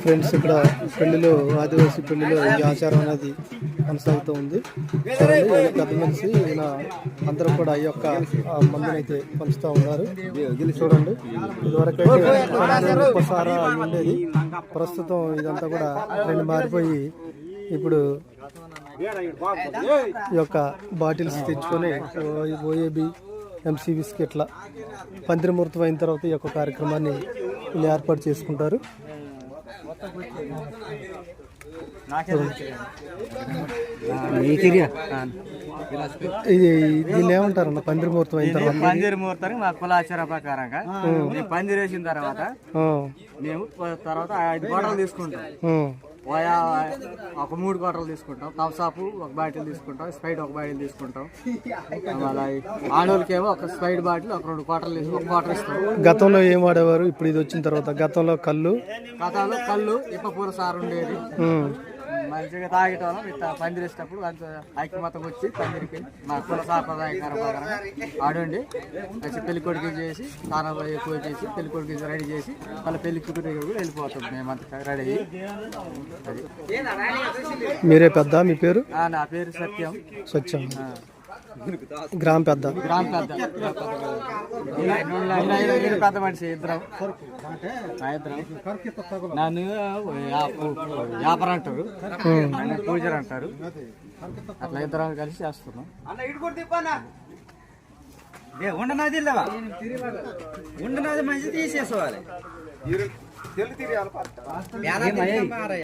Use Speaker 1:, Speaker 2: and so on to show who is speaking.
Speaker 1: Friends ఇక్కడ పెళ్ళిలో ఆదివాసీ పెళ్ళిలో ఈ ఆచారం అనేది కొనసాగుతూ ఉంది. పెద్ద మనిషి ఈయన అందరూ కూడా ఈ యొక్క ఆ, మందుని అయితే పంచుతూ ఉన్నారు. చూడండి ఇదివరకు ఉండేది. ప్రస్తుతం ఇదంతా కూడా రెండు మారిపోయి ఇప్పుడు ఈ యొక్క బాటిల్స్ తెచ్చుకొని ఓఏబి ఎంసీ బిస్కెట్ల పందిరి ముహూర్తం అయిన తర్వాత ఈ యొక్క కార్యక్రమాన్ని వీళ్ళు ఏర్పాటు చేసుకుంటారు. ఇది దీన్ని ఏమంటారన్న పందిరి ముహూర్తం అయిన తర్వాత?
Speaker 2: పందిరి ముహూర్తానికి మా కులాచార ప్రకారంగా. పందిరి వేసిన తర్వాత మేము తర్వాత ఐదు కోటలు తీసుకుంటాం. ఓయా ఒక మూడు కోటలు తీసుకుంటాం. కప్సాపు ఒక బాటిల్ తీసుకుంటాం. స్ప్రైట్ ఒక బాటిల్ తీసుకుంటాం. అలా ఆడోళ్ళకేమో ఒక స్ప్రైట్ బాటిల్ ఒక రెండు కోటలు తీసుకు ఒక కోటర్ ఇస్తాం.
Speaker 1: గతంలో ఏం వాడేవారు? ఇప్పుడు ఇది వచ్చిన తర్వాత గతంలో కళ్ళు?
Speaker 2: కథలో కళ్ళు ఇప్పపూర సారు ఉండేది. మంచిగా తాగేటోళ్ళం. ఇట్లా పందిరేసేటప్పుడు ఐక్యమతం వచ్చి పందిరికి మా కుల సాంప్రదాయకార ఆడండి. మంచి పెళ్ళి కొడుకు చేసి స్నానం ఎక్కువ చేసి పెళ్ళి కొడుకు రెడీ చేసి వాళ్ళ పెళ్ళి కూతురు కూడా వెళ్ళిపోతాం మేమంతా రెడీ అయ్యి.
Speaker 1: మీరే పెద్ద మీ పేరు?
Speaker 2: ఆ, నా పేరు సత్యం.
Speaker 1: స్వచ్ఛం గ్రామ పెద్ద.
Speaker 2: గ్రామ పెద్ద. మనిషి ఇద్దరం. నన్ను వ్యాపారం అంటారు. పూజలు అంటారు. అట్లా ఇద్దరం కలిసి చేస్తున్నాం.
Speaker 3: ఉండనాది లేవా ఉండనాది మంచి తీసేసుకోవాలి.